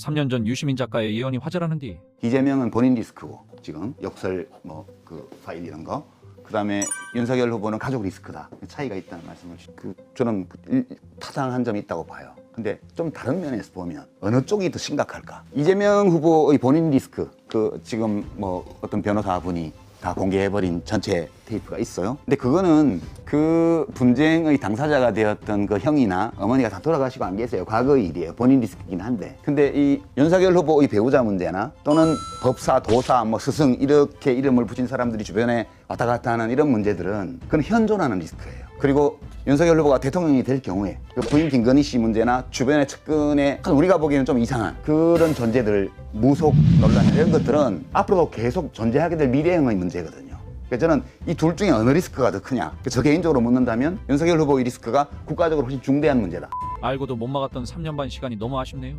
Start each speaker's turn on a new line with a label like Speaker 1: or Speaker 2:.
Speaker 1: 3년 전 유시민 작가의 예언이 화제라는디
Speaker 2: 이재명은 본인 리스크고 지금 역설 뭐 그 파일 이런 거. 그다음에 윤석열 후보는 가족 리스크다. 차이가 있다는 말씀을 주- 그 저는 일- 타당한 점이 있다고 봐요. 근데 좀 다른 면에서 보면 어느 쪽이 더 심각할까? 이재명 후보의 본인 리스크 그 지금 뭐 어떤 변호사분이 다 공개해버린 전체 테이프가 있어요. 근데 그거는 그 분쟁의 당사자가 되었던 그 형이나 어머니가 다 돌아가시고 안 계세요. 과거의 일이에요. 본인 리스크이긴 한데. 근데 이 윤석열 후보의 배우자 문제나 또는 법사, 도사, 뭐 스승 이렇게 이름을 붙인 사람들이 주변에 왔다 갔다 하는 이런 문제들은 그건 현존하는 리스크예요. 그리고 윤석열 후보가 대통령이 될 경우에 그 부인 김건희 씨 문제나 주변의 측근의 우리가 보기에는 좀 이상한 그런 존재들 무속 논란 이런 것들은 앞으로도 계속 존재하게 될 미래형의 문제거든요. 그래서 저는 이 둘 중에 어느 리스크가 더 크냐? 저 개인적으로 묻는다면 윤석열 후보의 리스크가 국가적으로 훨씬 중대한 문제다.
Speaker 1: 알고도 못 막았던 3년 반 시간이 너무 아쉽네요.